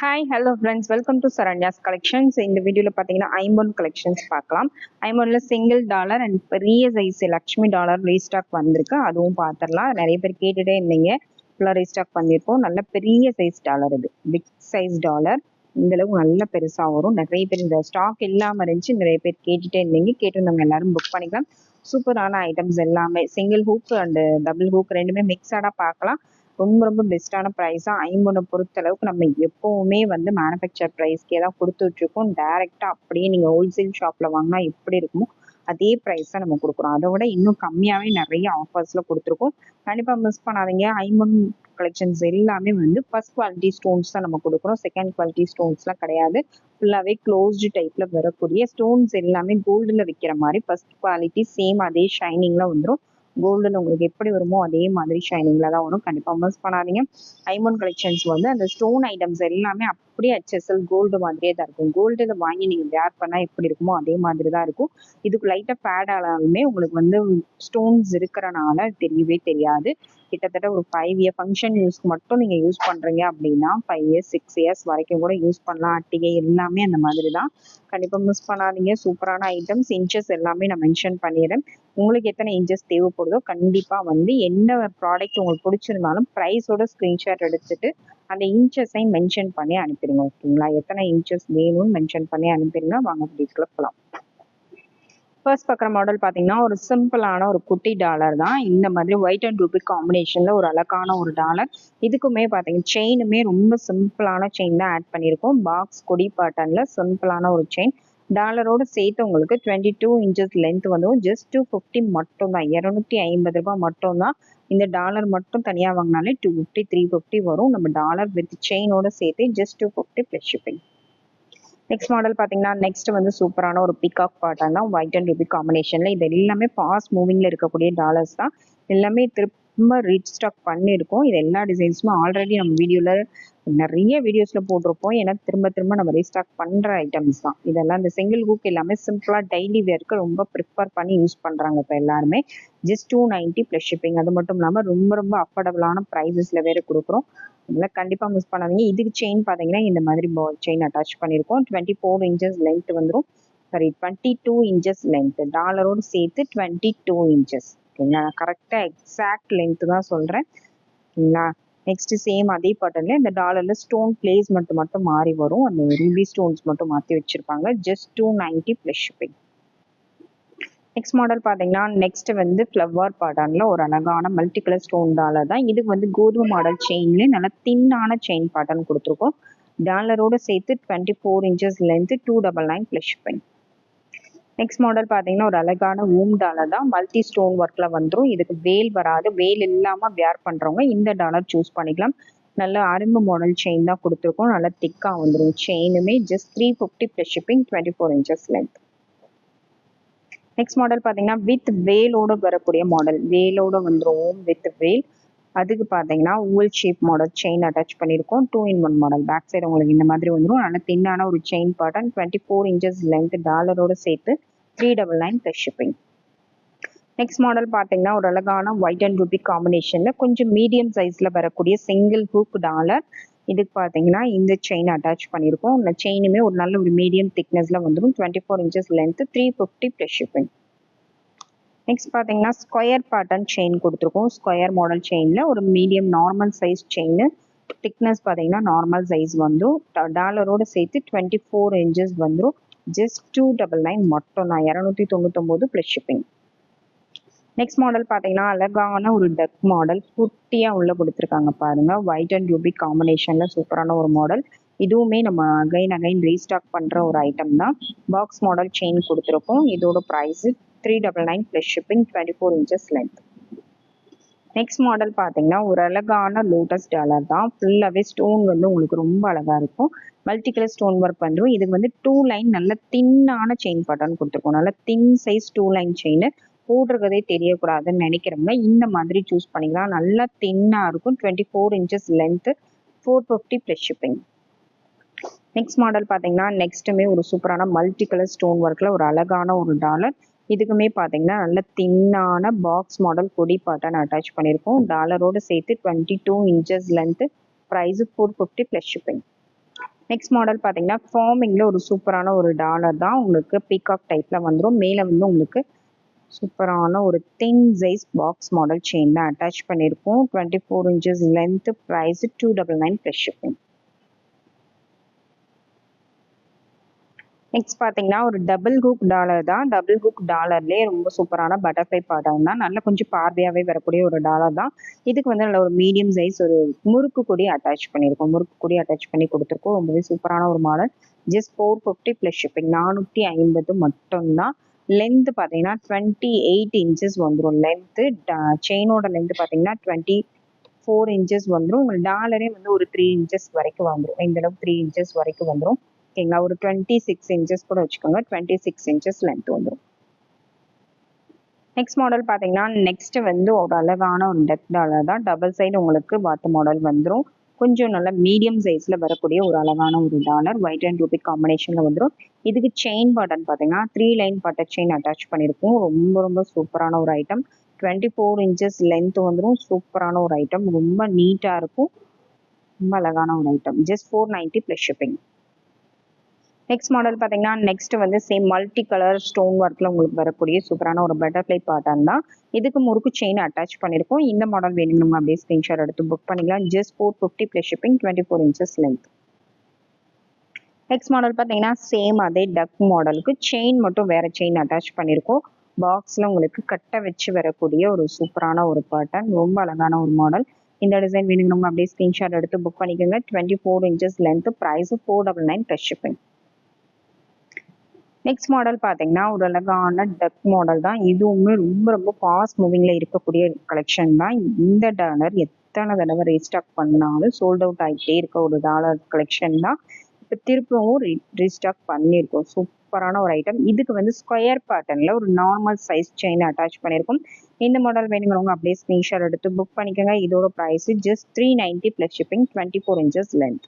Hi hello friends welcome to Saranya's collections இந்த வீடியோவில் பார்த்தீங்கன்னா ஐம்பொன் கலெக்ஷன்ஸ் பார்க்கலாம். ஐம்பொனில் சிங்கிள் டாலர் அண்ட் பெரிய சைஸ் லக்ஷ்மி டாலர் ரீஸ்டாக் வந்திருக்கு. அதுவும் பார்த்துடலாம் நிறைய பேர் கேட்டுட்டே இருந்தீங்க. ஃபுல்லாக ரீஸ்டாக் பண்ணியிருக்கோம். நல்ல பெரிய சைஸ் டாலர் இது. பிக் சைஸ் டாலர் இந்தளவு நல்ல பெருசாக வரும். நிறைய பேர் இந்த ஸ்டாக் இல்லாமல் இருந்துச்சு. நிறைய பேர் கேட்டுட்டே இருந்தீங்க. கேட்டிருந்தவங்க எல்லாரும் புக் பண்ணிக்கலாம். சூப்பரான ஐட்டம்ஸ் எல்லாமே. Single hook and double hook ரெண்டுமே மிக்சடாக பார்க்கலாம். ரொம்ப ரொம்ப பெஸ்ட்டான ப்ரைஸாக ஐம்பொனை பொறுத்த அளவுக்கு நம்ம எப்போவுமே வந்து மேனுஃபேக்சர் ப்ரைஸ்க்கே தான் கொடுத்துட்ருக்கோம் டேரெக்டாக அப்படியே நீங்கள் ஹோல்சேல் ஷாப்பில் வாங்கினா எப்படி இருக்குமோ அதே ப்ரைஸ் தான் நம்ம கொடுக்குறோம். அதை விட இன்னும் கம்மியாகவே நிறைய ஆஃபர்ஸில் கொடுத்துருக்கோம். கண்டிப்பாக மிஸ் பண்ணாதீங்க. ஐம்பொன் கலெக்ஷன்ஸ் எல்லாமே வந்து ஃபர்ஸ்ட் குவாலிட்டி ஸ்டோன்ஸ் தான் நம்ம கொடுக்குறோம். செகண்ட் குவாலிட்டி ஸ்டோன்ஸ்லாம் கிடையாது. ஃபுல்லாகவே க்ளோஸ்டு டைப்பில் வரக்கூடிய ஸ்டோன்ஸ் எல்லாமே கோல்டில் விற்கிற மாதிரி ஃபர்ஸ்ட் குவாலிட்டி சேம் அதே ஷைனிங்கில் வந்துடும் கோல்டுன்னு உங்களுக்கு எப்படி வருமோ அதே மாதிரி ஷைனிங்கில் தான் வரும். கண்டிப்பாக மிஸ் பண்ணாதீங்க. ஐமோன் கலெக்ஷன்ஸ் வந்து அந்த ஸ்டோன் ஐட்டம்ஸ் எல்லாமே அப்படியே ஹெச்எஸ்எல் கோல்டு மாதிரியே தான் இருக்கும். கோல்டில் வாங்கி நீங்கள் வேர் பண்ணால் எப்படி இருக்குமோ அதே மாதிரி தான் இருக்கும். இதுக்கு லைட்டாக பேட் ஆனாலுமே உங்களுக்கு வந்து ஸ்டோன்ஸ் இருக்கிறனால தெரியவே தெரியாது. கிட்டத்தட்ட ஒரு ஃபைவ் இயர் ஃபங்க்ஷன் யூஸ்க்கு மட்டும் நீங்கள் யூஸ் பண்ணுறீங்க அப்படின்னா ஃபைவ் இயர்ஸ் சிக்ஸ் இயர்ஸ் வரைக்கும் கூட யூஸ் பண்ணலாம். அட்டிகை எல்லாமே அந்த மாதிரி தான். கண்டிப்பாக மிஸ் பண்ணாதீங்க. சூப்பரான ஐட்டம்ஸ் இன்ச்சஸ் எல்லாமே நான் மென்ஷன் பண்ணிடுறேன். உங்களுக்கு எத்தனை இன்ச்சஸ் தேவைப்படுதோ கண்டிப்பாக வந்து என்ன ப்ராடக்ட் உங்களுக்கு பிடிச்சிருந்தாலும் ப்ரைஸோட ஸ்க்ரீன்ஷாட் எடுத்துட்டு அந்த இன்ச்சஸையும் மென்ஷன் பண்ணி அனுப்பிடுங்க ஓகேங்களா? எத்தனை இன்ச்சஸ் வேணும்னு மென்ஷன் பண்ணி அனுப்பிடுங்க வாங்க வீட்டுக்குள்ள போகலாம் ஃபர்ஸ்ட் பார்க்குற மாடல் பார்த்தீங்கன்னா ஒரு சிம்பிளான ஒரு குட்டி டாலர் தான். இந்த மாதிரி ஒயிட் அண்ட் ரூபி காம்பினேஷனில் ஒரு அழகான ஒரு டாலர் இதுக்குமே பார்த்தீங்கன்னா செயினுமே ரொம்ப சிம்பிளான செயின் தான் ஆட் பண்ணியிருக்கோம். பாக்ஸ் கொடி பேட்டர்னில் சிம்பிளான ஒரு செயின் டாலரோடு சேர்த்து உங்களுக்கு டுவெண்ட்டி டூ இன்ச்சஸ் லென்த் வந்து ஜஸ்ட் டூ ஃபிஃப்டி மட்டும் தான் இரநூத்தி ஐம்பது ரூபாய் மட்டும்தான். இந்த டாலர் மட்டும் தனியாக வாங்கினாலே டூ ஃபிஃப்டி த்ரீ ஃபிஃப்டி வரும். நம்ம டாலர் வித் செயினோட சேர்த்து just two fifty plus shipping next model பார்த்தீங்கன்னா நெக்ஸ்ட் வந்து சூப்பரான ஒரு பிகாக் பாட்டன் தான். ஒயிட் அண்ட் ருபி காம்பினேஷனில் இது எல்லாமே ஃபாஸ்ட் மூவிங்கில் இருக்கக்கூடிய டாலர்ஸ் தான். எல்லாமே திரும்ப ரீஸ்டாக் பண்ணியிருக்கோம். இது எல்லா டிசைன்ஸுமே ஆல்ரெடி நம்ம வீடியோவில் நிறைய வீடியோஸில் போட்டிருப்போம். ஏன்னா திரும்ப திரும்ப நம்ம ரீஸ்டாக் பண்ணுற ஐட்டம்ஸ் தான். இதெல்லாம் இந்த சிங்கிள் ஹூக் எல்லாமே சிம்பிளாக டெய்லி வேர்க்கு ரொம்ப ப்ரிஃபர் பண்ணி யூஸ் பண்ணுறாங்க இப்போ எல்லாருமே. Just two ninety plus shipping அது மட்டும் இல்லாமல் ரொம்ப ரொம்ப அஃபோர்டபுளான ப்ரைஸஸில் வேறு கொடுக்குறோம். அதனால் கண்டிப்பாக மிஸ் பண்ணாதீங்க. இதுக்கு செயின் பார்த்தீங்கன்னா இந்த மாதிரி செயின் அட்டாச் பண்ணியிருக்கோம். டுவெண்ட்டி ஃபோர் இன்ச்சஸ் லென்த் வந்துடும் sorry twenty two inches length டாலரோடு சேர்த்து டுவெண்ட்டி டூ இன்ச்சஸ் ஓகேங்களா நான் கரெக்டாக எக்ஸாக்ட் லென்த்து தான் சொல்கிறேன் ஓகேங்களா நெக்ஸ்ட் சேம் அதே பாட்டர்ல இந்த டாலர்ல ஸ்டோன் பிளேஸ்மெண்ட் மட்டும் மாறி வரும். அந்த ரூபி ஸ்டோன்ஸ் மட்டும் மாற்றி வச்சிருப்பாங்க. Just two ninety plus shipping next model பார்த்தீங்கன்னா நெக்ஸ்ட் வந்து ஃப்ளவர் பேட்டர்னில் ஒரு அழகான மல்டி கலர் ஸ்டோன் டாலர் தான். இதுக்கு வந்து கோதுமை மாடல் செயின்ல நல்லா தின்னான செயின் பேட்டர்ன் கொடுத்துருக்கோம். டாலரோட சேர்த்து twenty four inches length two double nine plus shipping next model பார்த்தீங்கன்னா ஒரு அழகான ஊம் டாலர் தான் மல்டி ஸ்டோன் ஒர்க்கில் வந்துடும் இதுக்கு வேல் வராது. வேல் இல்லாமல் வேர் பண்ணுறவங்க இந்த டாலர் சூஸ் பண்ணிக்கலாம். நல்ல அரும்பு மாடல் செயின் தான் கொடுத்துருக்கோம். நல்லா திக்காக வந்துடும் செயினுமே just three fifty plus shipping twenty four inches length next model பார்த்தீங்கன்னா வித் வேலோட வரக்கூடிய மாடல் வேலோட வந்துடும் வித் வேல் அதுக்கு பார்த்தீங்கன்னா ஊல் ஷேப் மாடல் செயின் அட்டாச் பண்ணியிருக்கோம். Two in one model back side உங்களுக்கு இந்த மாதிரி வந்துடும் நல்ல தின்னான ஒரு chain pattern twenty four inches length டாலரோட சேர்த்து three double nine plus shipping next model பார்த்தீங்கன்னா ஒரு அழகான ஒயிட் அண்ட் ரூபி காம்பினேஷனில் கொஞ்சம் மீடியம் சைஸில் வரக்கூடிய சிங்கிள் ஹூக் டாலர் இதுக்கு பார்த்தீங்கன்னா இந்த செயின் அட்டாச் பண்ணியிருக்கோம். இந்த செயினுமே ஒரு நல்ல ஒரு மீடியம் திக்னஸில் வந்துடும் twenty four inches length three fifty plus shipping next பார்த்தீங்கன்னா ஸ்கொயர் பேட்டர்ன் செயின் கொடுத்துருக்கோம். ஸ்கொயர் மாடல் செயினில் ஒரு medium normal size chain thickness பார்த்தீங்கன்னா நார்மல் சைஸ் வந்துடும் டாலரோடு சேர்த்து டுவெண்ட்டி ஃபோர் இன்ச்சஸ் வந்துடும் ஜஸ்ட் டூ டபுள் நைன் மட்டும் தான் இரநூத்தி தொண்ணூத்தொம்போது ப்ளஸ் ஷிப்பிங் நெக்ஸ்ட் மாடல் பார்த்தீங்கன்னா அழகான ஒரு டக் மாடல் குட்டியாக உள்ளே கொடுத்துருக்காங்க பாருங்க. ஒயிட் அண்ட் ரூபி காம்பினேஷனில் சூப்பரான ஒரு மாடல் இதுவுமே நம்ம அகைன் அகைன் ரீஸ்டாக் பண்ணுற ஒரு ஐட்டம் தான். பாக்ஸ் மாடல் செயின் கொடுத்துருக்கோம். இதோட price three double nine plus shipping twenty four inches length next model பார்த்தீங்கன்னா ஒரு அழகான லோட்டஸ் டாலர் தான். ஃபுல்லாகவே ஸ்டோன் வந்து உங்களுக்கு ரொம்ப அழகாக இருக்கும். மல்டி கலர் ஸ்டோன் ஒர்க் பண்ணுறோம் இதுக்கு வந்து டூ லைன் நல்ல தின்னான செயின் பட்டன் கொடுத்துருக்கோம். நல்ல thin size two line chain போட்டிருக்கதே தெரியக்கூடாதுன்னு நினைக்கிறவங்க இந்த மாதிரி சூஸ் பண்ணிக்கலாம் நல்லா தின்னாக இருக்கும். Twenty four inches length four fifty plus shipping next model பார்த்தீங்கன்னா நெக்ஸ்ட்டுமே ஒரு சூப்பரான மல்டி கலர் ஸ்டோன் ஒர்க்கில் ஒரு அழகான ஒரு டாலர் இதுக்குமே பார்த்தீங்கன்னா நல்ல தின்னான பாக்ஸ் மாடல் கொடி பாட்டன் அட்டாச் பண்ணியிருக்கோம் டாலரோடு சேர்த்து twenty two inches length price four fifty plus shipping next model பார்த்தீங்கன்னா ஃபார்மிங்கில் ஒரு சூப்பரான ஒரு டாலர் தான் உங்களுக்கு பீகாக் டைப்பில் வந்துடும் மேலே வந்து உங்களுக்கு சூப்பரான ஒரு thin size box model chain தான் அட்டாச் பண்ணியிருக்கோம் twenty four inches length price two double nine plus shipping next பார்த்தீங்கன்னா ஒரு டபுள் ஹூக் டாலர் தான். டபுள் ஹூக் டாலர்லேயே ரொம்ப சூப்பரான பட்டர்ஃப்ளை பாடம் தான். நல்ல கொஞ்சம் பார்வையாகவே வரக்கூடிய ஒரு டாலர் தான். இதுக்கு வந்து நல்ல ஒரு மீடியம் சைஸ் ஒரு முறுக்கு கொடி அட்டாச் பண்ணியிருக்கோம் முறுக்கு கொடி அட்டாச் பண்ணி கொடுத்துருக்கோம். ரொம்பவே சூப்பரான ஒரு model just four fifty plus shipping நானூற்றி ஐம்பது மட்டும்தான். லென்த் பார்த்தீங்கன்னா டுவெண்ட்டி எயிட் இன்ச்சஸ் வந்துடும் லென்த்து செயினோட லென்த் பார்த்தீங்கன்னா டுவெண்ட்டி ஃபோர் இன்ச்சஸ் வந்துடும் உங்களுக்கு டாலரே வந்து ஒரு த்ரீ இன்ச்சஸ் வரைக்கும் வந்துடும் இந்த அளவுக்கு த்ரீ இன்ச்சஸ் வரைக்கும் வந்துடும் ஓகேங்களா? ஒரு டுவெண்ட்டி சிக்ஸ் இன்ச்சஸ் கூட வச்சுக்கோங்க. டுவெண்ட்டி சிக்ஸ் இன்ச்சஸ் லென்த் வந்துடும் நெக்ஸ்ட் மாடல் பார்த்தீங்கன்னா நெக்ஸ்ட் வந்து ஒரு அழகான ஒரு டெப்த் டாலர் தான் டபுள் சைடு உங்களுக்கு பாத்து மாடல் வந்துடும் கொஞ்சம் நல்ல மீடியம் சைஸில் வரக்கூடிய ஒரு அழகான ஒரு டாலர் ஒயிட் அண்ட் ரூபி காம்பினேஷனில் வந்துடும் இதுக்கு செயின் பட்டன் பார்த்தீங்கன்னா three line butter chain attach பண்ணியிருக்கோம். ரொம்ப ரொம்ப சூப்பரான ஒரு item twenty four inches length வந்துடும் சூப்பரான ஒரு ஐட்டம் ரொம்ப நீட்டாக இருக்கும். ரொம்ப அழகான ஒரு item just four ninety plus shipping next model பார்த்தீங்கன்னா நெக்ஸ்ட் வந்து சேம் மல்டி கலர் ஸ்டோன் ஒர்க்கில் உங்களுக்கு வரக்கூடிய சூப்பரான ஒரு பட்டர்ஃப்ளை பேட்டர்ன் தான். இதுக்கு முறுக்கு செயின் அட்டாச் பண்ணியிருக்கோம் இந்த மாடல் வேணும் நம்ம அப்படியே ஸ்க்ரீன்ஷாட் எடுத்து புக் பண்ணிக்கலாம். Just four fifty plus shipping twenty four inches length next model பார்த்தீங்கன்னா சேம் அதே டக் மாடலுக்கு செயின் மட்டும் வேற செயின் அட்டாச் பண்ணியிருக்கோம் பாக்ஸில் உங்களுக்கு கட்ட வச்சு வரக்கூடிய ஒரு சூப்பரான ஒரு பேட்டர்ன் ரொம்ப அழகான ஒரு மாடல் இந்த டிசைன் வேணும் அப்படியே ஸ்க்ரீன்ஷாட் எடுத்து புக் பண்ணிக்கோங்க. Twenty four inches length price four double nine plus shipping next model பார்த்தீங்கன்னா ஒரு அழகான டக் மாடல் தான். இதுவுமே ரொம்ப ரொம்ப ஃபாஸ்ட் மூவிங்கில் இருக்கக்கூடிய கலெக்ஷன் தான். இந்த டாலர் எத்தனை தடவை ரீஸ்டாக் பண்ணாலும் சோல்ட் அவுட் ஆகிட்டே இருக்க ஒரு டாலர் கலெக்ஷன் தான். இப்போ திருப்பவும் ரீ ரீஸ்டாக் பண்ணியிருக்கோம். சூப்பரான ஒரு ஐட்டம் இதுக்கு வந்து ஸ்கொயர் பேட்டர்னில் ஒரு நார்மல் சைஸ் செயின் அட்டாச் பண்ணியிருக்கோம். இந்த மாடல் வேணுங்கிறவங்க அப்படியே ஸ்க்ரீன்ஷாட் எடுத்து புக் பண்ணிக்கோங்க. இதோட price just three ninety plus shipping twenty four inches length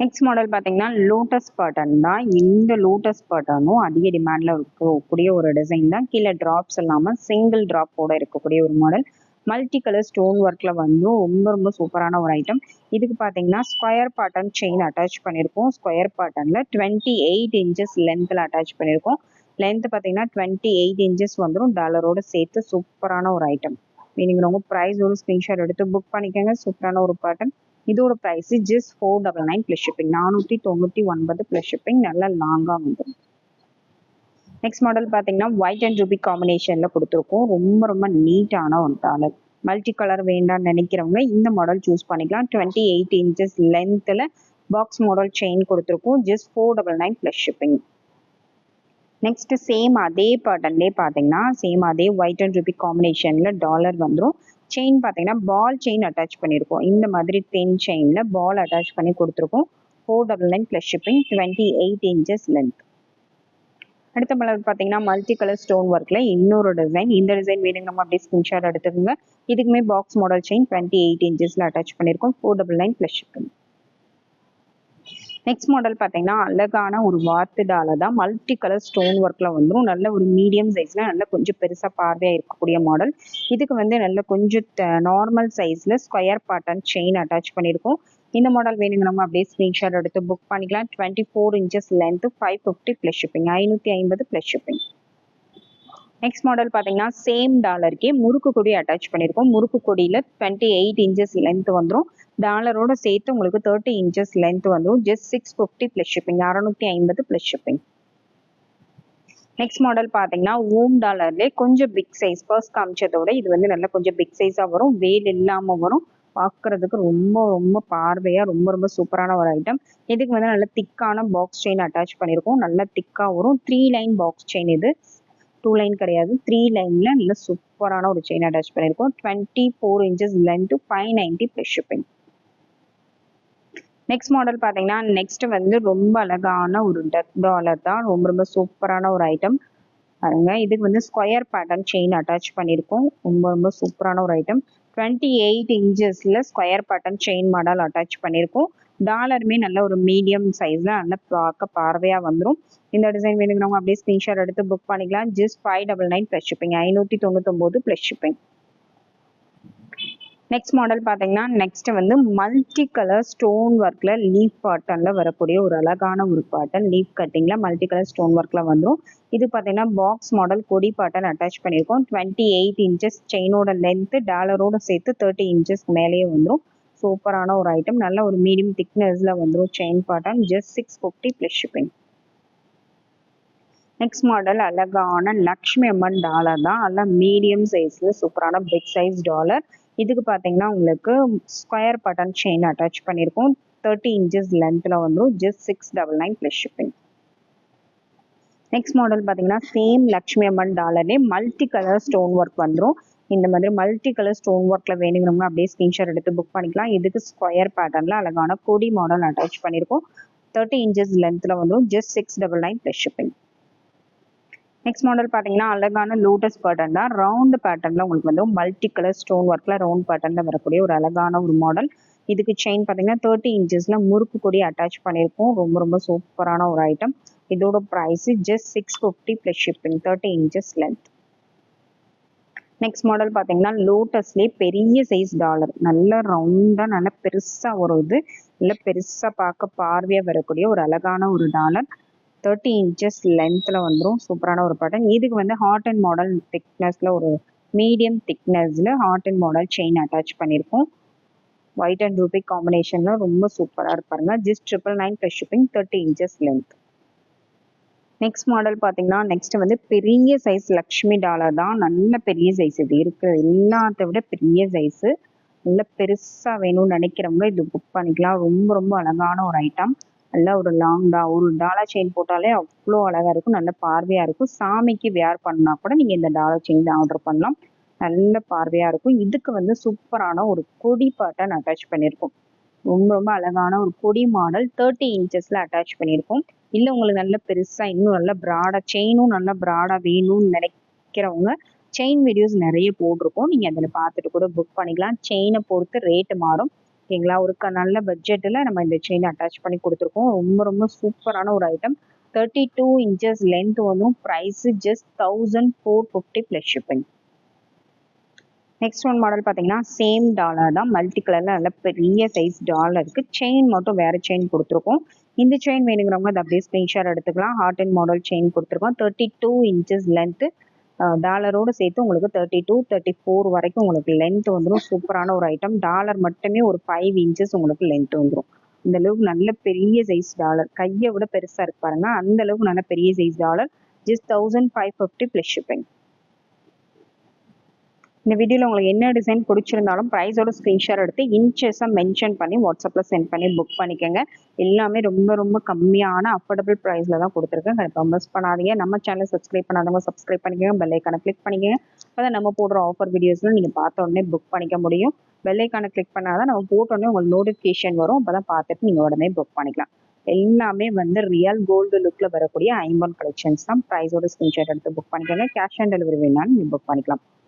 next model பார்த்தீங்கன்னா லோட்டஸ் பேட்டர்ன் தான். இந்த லோட்டஸ் பேட்டர்னும் அதிக டிமாண்டில் இருக்கக்கூடிய ஒரு டிசைன் தான். கீழே ட்ராப்ஸ் இல்லாமல் சிங்கிள் ட்ராப்போட இருக்கக்கூடிய ஒரு மாடல் மல்டி கலர் ஸ்டோன் ஒர்க்கில் வந்து ரொம்ப ரொம்ப சூப்பரான ஒரு ஐட்டம் இதுக்கு பார்த்தீங்கன்னா ஸ்கொயர் பேட்டர்ன் செயின் அட்டாச் பண்ணியிருக்கோம் ஸ்கொயர் பேட்டர்னில் டுவெண்ட்டி எயிட் இன்ச்சஸ் லென்த்தில் அட்டாச் பண்ணியிருக்கோம் லென்த் பார்த்தீங்கன்னா டுவெண்ட்டி எயிட் இன்ச்சஸ் வந்துடும் டாலரோட சேர்த்து சூப்பரான ஒரு ஐட்டம் மீனிங்கிறவங்க ப்ரைஸ் ஒரு ஸ்க்ரீன்ஷாட் எடுத்து புக் பண்ணிக்கோங்க. சூப்பரான ஒரு பேட்டர்ன் இதோட price just four double nine plus shipping நானூற்றி தொண்ணூற்றி ஒன்பது ப்ளஸ் ஷிப்பிங் நல்லா லாங்காக வந்துடும் நெக்ஸ்ட் மாடல் பார்த்தீங்கன்னா ஒயிட் அண்ட் ரூபி காம்பினேஷனில் கொடுத்துருக்கோம். ரொம்ப ரொம்ப நீட்டான ஒரு டாலர் மல்டி கலர் வேண்டாம்னு நினைக்கிறவங்க இந்த மாடல் சூஸ் பண்ணிக்கலாம். டுவெண்ட்டி எயிட் இன்ச்சஸ் லென்த்தில் பாக்ஸ் மாடல் செயின் கொடுத்துருக்கோம். Just four double nine plus shipping next same அதே பேட்டர்ன்லேயே பார்த்தீங்கன்னா சேம் அதே ஒயிட் அண்ட் ரூபி காம்பினேஷனில் டாலர் வந்துடும் செயின் பார்த்தீங்கன்னா பால் செயின் அட்டாச் பண்ணியிருக்கோம் இந்த மாதிரி டென் செயினில் பால் அட்டாச் பண்ணி கொடுத்துருக்கோம். Four double nine plus shipping twenty eight inches length அடுத்த மலர் பார்த்தீங்கன்னா மல்டி கலர் ஸ்டோன் ஒர்க்கில் இன்னொரு டிசைன் இந்த டிசைன் வேணுங்க நம்ம அப்படியே ஸ்கிரீன்ஷாட் எடுத்துக்கோங்க. இதுக்குமே box model chain twenty eight இன்ச்சஸில் attach பண்ணியிருக்கோம் four double nine plus shipping next model பார்த்தீங்கன்னா அழகான ஒரு வாத்து டாலர் தான் மல்டி கலர் ஸ்டோன் ஒர்க்கில் வந்துடும் நல்ல ஒரு மீடியம் சைஸில் நல்ல கொஞ்சம் பெருசாக பார்வையாக இருக்கக்கூடிய மாடல் இதுக்கு வந்து நல்ல கொஞ்சம் நார்மல் சைஸில் ஸ்கொயர் பேட்டர்ன் செயின் அட்டாச் பண்ணியிருக்கோம் இந்த மாடல் வேணுங்கிறவங்க அப்படியே ஸ்க்ரீன்ஷாட் எடுத்து புக் பண்ணிக்கலாம். Twenty four inches length five fifty plus shipping ஐநூற்றி ஐம்பது ப்ளஸ் ஷிப்பிங் நெக்ஸ்ட் மாடல் பார்த்தீங்கன்னா சேம் டாலருக்கே முறுக்கு கொடி அட்டாச் பண்ணியிருக்கோம் முறுக்கு கொடியில் டுவெண்ட்டி எயிட் இன்ச்சஸ் லென்த் வந்துடும் டாலரோட சேர்த்து உங்களுக்கு தேர்ட்டி இன்ச்சஸ் லென்த் வந்துடும் just six fifty plus shipping அறநூற்றி ஐம்பது ப்ளஸ் ஷிப்பிங் நெக்ஸ்ட் மாடல் பார்த்தீங்கன்னா ஓம் டாலர்லேயே கொஞ்சம் பிக் சைஸ் ஃபர்ஸ்ட் காமிச்சதோட இது வந்து நல்லா கொஞ்சம் பிக் சைஸாக வரும். வேல் இல்லாமல் வரும். பார்க்கறதுக்கு ரொம்ப ரொம்ப பார்வையாக ரொம்ப ரொம்ப சூப்பரான ஒரு ஐட்டம் இதுக்கு வந்து நல்ல திக்கான பாக்ஸ் செயின் அட்டாச் பண்ணியிருக்கோம் நல்ல திக்காக வரும். த்ரீ லைன் பாக்ஸ் செயின் இது. டூ லைன் கிடையாது. த்ரீ லைனில் நல்ல சூப்பரான ஒரு செயின் அட்டாச் பண்ணியிருக்கோம் twenty four inches length five ninety plus shipping next model பார்த்தீங்கன்னா நெக்ஸ்ட் வந்து ரொம்ப அழகான ஒரு டக் டாலர் தான். ரொம்ப ரொம்ப சூப்பரான ஒரு ஐட்டம் பாருங்க இதுக்கு வந்து ஸ்கொயர் பேட்டர்ன் செயின் அட்டாச் பண்ணியிருக்கோம். ரொம்ப ரொம்ப சூப்பரான ஒரு item twenty eight இன்ச்சஸில் square pattern chain model attach பண்ணியிருக்கோம். டாலருமே நல்ல ஒரு மீடியம் சைஸில் நல்ல பார்க்க பார்வையாக வந்துடும் இந்த டிசைன் வேணுங்கிறவங்க அப்படியே ஸ்க்ரீன்ஷாட் எடுத்து புக் பண்ணிக்கலாம். Just five double nine plus shipping ஐநூற்றி தொண்ணூத்தொம்போது ப்ளஸ் ஷிப்பிங் நெக்ஸ்ட் மாடல் பார்த்தீங்கன்னா நெக்ஸ்ட் வந்து மல்டி கலர் ஸ்டோன் ஒர்க்ல லீஃப் பாட்டனில் வரக்கூடிய ஒரு அழகான ஒரு பாட்டன் லீஃப் கட்டிங்ல மல்டி கலர் ஸ்டோன் ஒர்க்ல வந்துடும் இது பார்த்தீங்கன்னா பாக்ஸ் மாடல் கொடி பாட்டன் அட்டாச் பண்ணியிருக்கோம். டுவெண்ட்டி எயிட் இன்ச்சஸ் செயினோட லென்த் டாலரோட சேர்த்து தேர்ட்டி இன்ச்சஸ் மேலேயே வந்துடும் சூப்பரான ஒரு ஐட்டம் நல்ல ஒரு மீடியம் திக்னஸ்ல வந்துடும் chain pattern just six fifty plus shipping next model அழகான லக்ஷ்மி அம்மன் டாலர் தான். நல்ல மீடியம் சைஸ்ல சூப்பரான பிக் சைஸ் டாலர் இதுக்கு பார்த்தீங்கன்னா உங்களுக்கு ஸ்கொயர் பட்டன் செயின் அட்டாச் பண்ணியிருக்கோம் தேர்ட்டி இன்ச்சஸ் லென்த்தில் வந்துடும் just six double nine plus shipping next model பார்த்தீங்கன்னா சேம் லக்ஷ்மி அம்மன் டாலர்லேயே மல்டி கலர் ஸ்டோன் ஒர்க் வந்துடும் இந்த மாதிரி மல்டி கலர் ஸ்டோன் ஒர்க்கில் வேணுங்கிறவங்க அப்படியே ஸ்கிரீன்ஷாட் எடுத்து புக் பண்ணிக்கலாம். இதுக்கு ஸ்கொயர் பேட்டர்னில் அழகான கொடி மாடல் அட்டாச் பண்ணியிருக்கோம் தேர்ட்டி இன்ச்சஸ் லென்த்தில் வந்துடும் just six double nine plus shipping next model பார்த்தீங்கன்னா அழகான லோட்டஸ் பேட்டர்ன் தான். ரவுண்ட் பேட்டர்னில் உங்களுக்கு வந்து மல்டி கலர் ஸ்டோன் ஒர்க்கில் ரவுண்ட் பேட்டர்னில் வரக்கூடிய ஒரு அழகான ஒரு மாடல் இதுக்கு செயின் பார்த்தீங்கன்னா தேர்ட்டி இன்ச்சஸில் முறுக்கு கொடி அட்டாச் பண்ணியிருக்கோம் ரொம்ப ரொம்ப சூப்பரான ஒரு ஐட்டம் இதோட price just six fifty plus shipping thirty inches length next model பார்த்தீங்கன்னா லோட்டஸ்லேயே பெரிய சைஸ் டாலர் நல்ல ரவுண்டாக நல்ல பெருசாக ஒரு இது. நல்ல பெருசாக பார்க்க பார்வையாக வரக்கூடிய ஒரு அழகான ஒரு டாலர் தேர்ட்டி இன்ச்சஸ் லென்த்தில் வந்துடும் சூப்பரான ஒரு பேட்டர்ன் இதுக்கு வந்து ஹாட் அண்ட் மாடல் திக்னஸில் ஒரு medium திக்னஸில் heart and model chain attach பண்ணியிருக்கோம் ஒயிட் அண்ட் ரூபி காம்பினேஷனில் ரொம்ப சூப்பராக இருப்பாருங்க just triple nine plus shipping thirty inches length next model பார்த்தீங்கன்னா நெக்ஸ்ட் வந்து பெரிய சைஸ் லக்ஷ்மி டாலர் தான். நல்ல பெரிய சைஸ் இது. இருக்குது எல்லாத்த விட பெரிய சைஸு நல்ல பெருசாக வேணும்னு நினைக்கிறவங்க இது புக் பண்ணிக்கலாம். ரொம்ப ரொம்ப அழகான ஒரு ஐட்டம் நல்லா ஒரு லாங் டா ஒரு டாலா செயின் போட்டாலே அவ்வளோ அழகாக இருக்கும் நல்ல பார்வையாக இருக்கும். சாமிக்கு வேர் பண்ணால் கூட நீங்கள் இந்த டாலா செயின் ஆர்டர் பண்ணலாம். நல்ல பார்வையாக இருக்கும். இதுக்கு வந்து சூப்பரான ஒரு கொடி பேட்டர்ன் அட்டாச் பண்ணியிருக்கோம் ரொம்ப ரொம்ப அழகான ஒரு கொடி மாடல் தேர்ட்டி இன்ச்சஸில் அட்டாச் பண்ணியிருக்கோம் இல்லை உங்களுக்கு நல்ல பெருசாக இன்னும் நல்ல ப்ராடாக செயினும் நல்ல ப்ராடாக வேணும்னு நினைக்கிறவங்க செயின் வீடியோஸ் நிறைய போட்டிருக்கோம். நீங்கள் அதில் பார்த்துட்டு கூட புக் பண்ணிக்கலாம். செயினை பொறுத்து ரேட்டு மாறும். ஓகேங்களா? ஒரு க நல்ல பட்ஜெட்டில் நம்ம இந்த செயின் அட்டாச் பண்ணி கொடுத்துருக்கோம். ரொம்ப ரொம்ப சூப்பரான ஒரு item thirty two inches length வந்தும் price just thousand four fifty plus shipping next one model பார்த்தீங்கன்னா சேம் டாலர் தான். மல்டி கலரில் நல்ல பெரிய சைஸ் டாலருக்கு செயின் மட்டும் வேறு செயின் கொடுத்துருக்கோம். இந்த செயின் வேணுங்கிறவங்க அதை அப்படியே ஸ்க்ரீன்ஷாட் எடுத்துக்கலாம். ஹார்ட் அண்ட் மாடல் செயின் கொடுத்துருக்கோம். தேர்ட்டி டூ இன்ச்சஸ் லென்த்து டாலரோட சேர்த்து உங்களுக்கு தேர்ட்டி டூ தேர்ட்டி ஃபோர் வரைக்கும் உங்களுக்கு லென்த் வந்துடும் சூப்பரான ஒரு ஐட்டம் டாலர் மட்டுமே ஒரு ஃபைவ் இன்ச்சஸ் உங்களுக்கு லென்த் வந்துடும் இந்த அளவுக்கு நல்ல பெரிய சைஸ் டாலர் கையை விட பெருசாக இருக்கு பாருங்க. அந்த அளவுக்கு நல்ல பெரிய size dollar just thousand five fifty plus shipping இந்த வீடியோவில் உங்களுக்கு என்ன டிசைன் பிடிச்சிருந்தாலும் ப்ரைஸோட ஸ்க்ரீன்ஷாட் எடுத்து இன்ச்சஸாக மென்ஷன் பண்ணி வாட்ஸ்அப்பில் சென்ட் பண்ணி புக் பண்ணிக்கோங்க. எல்லாமே ரொம்ப ரொம்ப கம்மியான அஃபோர்டபுள் ப்ரைஸில் தான் கொடுத்துருக்கேன். கண்டிப்பாக மிஸ் பண்ணாதீங்க. நம்ம சேனல் சப்ஸ்கிரைப் பண்ணாதவங்க சப்ஸ்கிரைப் பண்ணிக்கோங்க. பெல்லைக்கான கிளிக் பண்ணிக்கோங்க. அப்போ நம்ம போடுற ஆஃபர் வீடியோஸில் நீங்கள் பார்த்த உடனே புக் பண்ணிக்க முடியும். பெல்லைக்கான கிளிக் பண்ணால் தான் நம்ம போட்ட உடனே உங்களுக்கு நோட்டிஃபிகேஷன் வரும். அப்போ தான் பார்த்துட்டு நீங்கள் உடனே புக் பண்ணிக்கலாம். எல்லாமே வந்து ரியல் கோல்டு லுக்கில் வரக்கூடிய ஐம்பன் கலெக்ஷன்ஸ் தான். ப்ரைஸோட ஸ்க்ரீன்ஷாட் எடுத்து புக் பண்ணிக்கோங்க. கேஷ் ஆன் டெலிவரி வேணாலும் நீங்கள் புக் பண்ணிக்கலாம்.